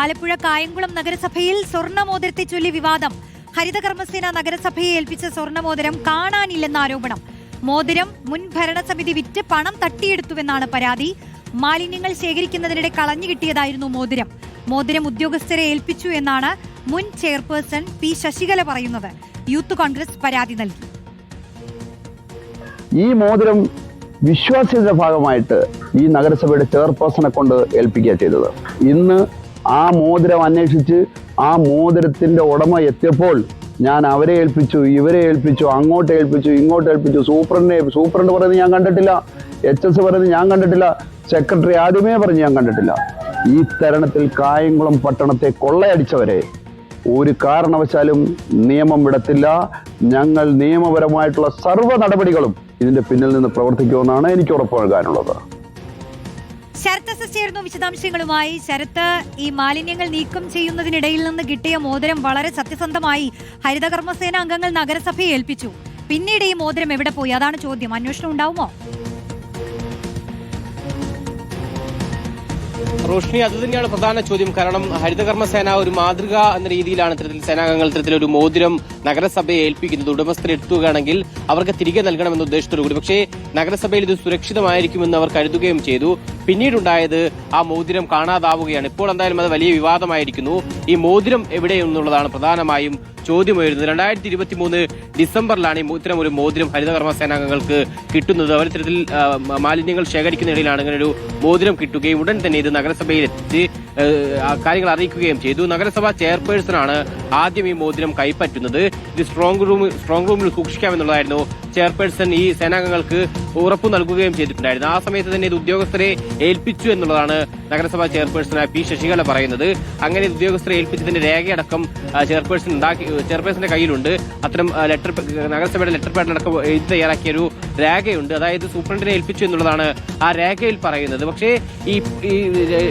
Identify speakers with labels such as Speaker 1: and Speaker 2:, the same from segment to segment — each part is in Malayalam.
Speaker 1: ആലപ്പുഴ കായംകുളം നഗരസഭയിൽ സ്വർണമോതിരത്തെ ചൊല്ലി വിവാദം. ഹരിതകർമ്മസേന നഗരസഭയെ ഏൽപ്പിച്ച സ്വർണമോതിരം കാണാനില്ലെന്ന ആരോപണം. മോതിരം മുൻ ഭരണസമിതി വിറ്റ് പണം തട്ടിയെടുത്തുവെന്നാണ് പരാതി. മാലിന്യങ്ങൾ ശേഖരിക്കുന്നതിനിടെ കളഞ്ഞു കിട്ടിയതായിരുന്നു മോതിരം. മോതിരം ഉദ്യോഗസ്ഥരെ ഏൽപ്പിച്ചു എന്നാണ് മുൻ ചെയർപേഴ്സൺ പി ശശികല പറയുന്നത്. യൂത്ത് കോൺഗ്രസ് പരാതി നൽകി.
Speaker 2: ഈ മോതിരം വിശ്വാസ്യതയുടെ ഭാഗമായിട്ട് ഈ നഗരസഭയുടെ ചെയർപേഴ്സണെ കൊണ്ട് ഏൽപ്പിക്കുക ചെയ്തത്. ഇന്ന് ആ മോതിരം അന്വേഷിച്ച് ആ മോതിരത്തിന്റെ ഉടമ എത്തിയപ്പോൾ ഞാൻ അവരെ ഏൽപ്പിച്ചു ഇവരെ ഏൽപ്പിച്ചു അങ്ങോട്ട് ഏൽപ്പിച്ചു ഇങ്ങോട്ട് ഏൽപ്പിച്ചു. സൂപ്രണ്ടിനെ സൂപ്രണ്ട് പറയുന്നത് ഞാൻ കണ്ടിട്ടില്ല. എച്ച് എസ് പറയുന്നത് ഞാൻ കണ്ടിട്ടില്ല. സെക്രട്ടറി ആദ്യമേ പറഞ്ഞ് ഞാൻ കണ്ടിട്ടില്ല. ഈ തരണത്തിൽ കായംകുളം പട്ടണത്തെ കൊള്ളയടിച്ചവരെ ഒരു കാരണവശാലും നിയമം വിടത്തില്ല. ഞങ്ങൾ നിയമപരമായിട്ടുള്ള സർവ നടപടികളും ഇതിന്റെ പിന്നിൽ നിന്ന് പ്രവർത്തിക്കുമെന്നാണ് എനിക്ക് ഉറപ്പ് നൽകാനുള്ളത്.
Speaker 1: ശരത്ത് ചേർന്നു വിശദാംശങ്ങളുമായി ശരത്ത് ഈ മാലിന്യങ്ങൾ നീക്കം ചെയ്യുന്നതിനിടയിൽ നിന്ന് കിട്ടിയ മോതിരം വളരെ സത്യസന്ധമായി ഹരിതകർമ്മസേന അംഗങ്ങൾ നഗരസഭയെ ഏൽപ്പിച്ചു. പിന്നീട് ഈ മോതിരം എവിടെ പോയി? അതാണ് ചോദ്യം. അന്വേഷണം ഉണ്ടാവുമോ?
Speaker 3: റോഷ്നി അത് തന്നെയാണ് പ്രധാന ചോദ്യം. കാരണം ഹരിതകർമ്മ സേന ഒരു മാതൃക എന്ന രീതിയിലാണ് ഇത്തരത്തിൽ സേനാംഗങ്ങൾ ഇത്തരത്തിൽ ഒരു മോതിരം നഗരസഭയെ ഏൽപ്പിക്കുന്നത്. ഉടമസ്ഥരെ എടുത്തുകയാണെങ്കിൽ അവർക്ക് തിരികെ നൽകണമെന്ന ഉദ്ദേശത്തോടുകൂടി. പക്ഷേ നഗരസഭയിൽ ഇത് സുരക്ഷിതമായിരിക്കുമെന്ന് അവർ കരുതുകയും ചെയ്തു. പിന്നീടുണ്ടായത് ആ മോതിരം കാണാതാവുകയാണ്. ഇപ്പോൾ എന്തായാലും അത് വലിയ വിവാദമായിരിക്കുന്നു. ഈ മോതിരം എവിടെയെന്നുള്ളതാണ് പ്രധാനമായും ചോദ്യമുയരുന്നത്. രണ്ടായിരത്തി ഇരുപത്തി മൂന്ന് ഡിസംബറിലാണ് ഇത്തരം ഒരു മോതിരം ഹരിതകർമ്മ സേനാംഗങ്ങൾക്ക് കിട്ടുന്നത്. അവർ ഇത്തരത്തിൽ മാലിന്യങ്ങൾ ശേഖരിക്കുന്നതിനിടയിലാണ് ഇങ്ങനെ ഒരു മോതിരം കിട്ടുകയും ഉടൻ തന്നെ ഇത് നഗരസഭയിൽ എത്തിച്ച് കാര്യങ്ങൾ അറിയിക്കുകയും ചെയ്തു. നഗരസഭാ ചെയർപേഴ്സണാണ് ആദ്യം ഈ മോതിരം കൈപ്പറ്റുന്നത്. ഇത് സ്ട്രോങ് റൂം സ്ട്രോങ് റൂമിൽ സൂക്ഷിക്കാമെന്നുള്ളതായിരുന്നു ചെയർപേഴ്സൺ ഈ സേനാംഗങ്ങൾക്ക് ഉറപ്പു നൽകുകയും ചെയ്തിട്ടുണ്ടായിരുന്നു ആ സമയത്ത് തന്നെ ഇത് ഉദ്യോഗസ്ഥരെ ഏൽപ്പിച്ചു എന്നുള്ളതാണ് നഗരസഭാ ചെയർപേഴ്സണായ പി ശശികല പറയുന്നത്. അങ്ങനെ ഉദ്യോഗസ്ഥരെ ഏൽപ്പിച്ചതിന്റെ രേഖയടക്കം ചെയർപേഴ്സൺ ഉണ്ടാക്കി ചെയർപേഴ്സന്റെ കയ്യിലുണ്ട്. അത്തരം ലെറ്റർ നഗരസഭയുടെ ലെറ്റർ പാഡിനടക്കം എഴുതി തയ്യാറാക്കിയ ഒരു രേഖയുണ്ട്. അതായത് സൂപ്രണ്ടിനെ ഏൽപ്പിച്ചു എന്നുള്ളതാണ് ആ രേഖയിൽ പറയുന്നത്. പക്ഷേ ഈ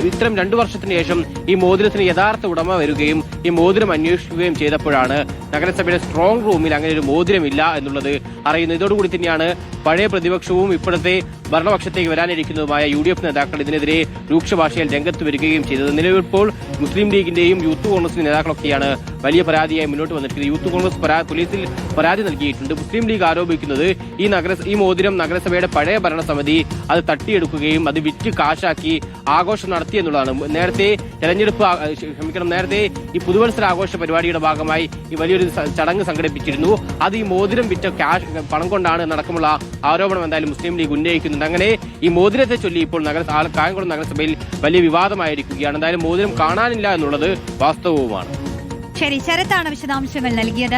Speaker 3: ഇത്തരം രണ്ടു വർഷത്തിന് ശേഷം ഈ മോതിരത്തിന് യഥാർത്ഥ ഉടമ വരികയും ഈ മോതിരം അന്വേഷിക്കുകയും ചെയ്തപ്പോഴാണ് നഗരസഭയുടെ സ്ട്രോങ് റൂമിൽ അങ്ങനെ ഒരു മോതിരമില്ല എന്നുള്ളത് അറിയുന്നത്. ഇതോടുകൂടി തന്നെയാണ് പഴയ പ്രതിപക്ഷവും ഇപ്പോഴത്തെ ഭരണപക്ഷത്തേക്ക് വരാനിരിക്കുന്നതുമായ യു ഡി എഫ് നേതാക്കൾ ഇതിനെതിരെ രൂക്ഷ ഭാഷയിൽ രംഗത്ത് വരികയും ചെയ്തത്. നിലവിലിപ്പോൾ മുസ്ലിം ലീഗിന്റെയും യൂത്ത് കോൺഗ്രസിന്റെ നേതാക്കളൊക്കെയാണ് വലിയ പരാതിയായി മുന്നോട്ട് വന്നിരിക്കുന്നത്. യൂത്ത് കോൺഗ്രസ് പോലീസിൽ പരാതി നൽകിയിട്ടുണ്ട്. മുസ്ലിം ലീഗ് ആരോപിക്കുന്നത് ഈ നഗര ഈ മോതിരം നഗരസഭയുടെ പഴയ ഭരണസമിതി അത് തട്ടിയെടുക്കുകയും അത് വിറ്റ് കാശാക്കി ആഘോഷം നടത്തി എന്നുള്ളതാണ്. നേരത്തെ തെരഞ്ഞെടുപ്പ് ക്ഷമിക്കണം നേരത്തെ ഈ പുതുവത്സര ആഘോഷ പരിപാടിയുടെ ഭാഗമായി ഈ വലിയൊരു ചടങ്ങ് സംഘടിപ്പിച്ചിരുന്നു. അത് ഈ മോതിരം വിറ്റ ക്യാഷ് പണം കൊണ്ടാണ് എന്നടക്കമുള്ള ആരോപണം എന്തായാലും മുസ്ലിം ലീഗ് ഉന്നയിക്കുന്നുണ്ട്. അങ്ങനെ ഈ മോതിരത്തെ ചൊല്ലി ഇപ്പോൾ നഗര കായംകുളം നഗരസഭയിൽ വലിയ വിവാദമായിരിക്കുകയാണ്. എന്തായാലും മോതിരം കാണാനില്ല എന്നുള്ളത് വാസ്തവവുമാണ്.
Speaker 1: ശരി ശരത്താണ് വിശദാംശങ്ങൾ നൽകിയത്.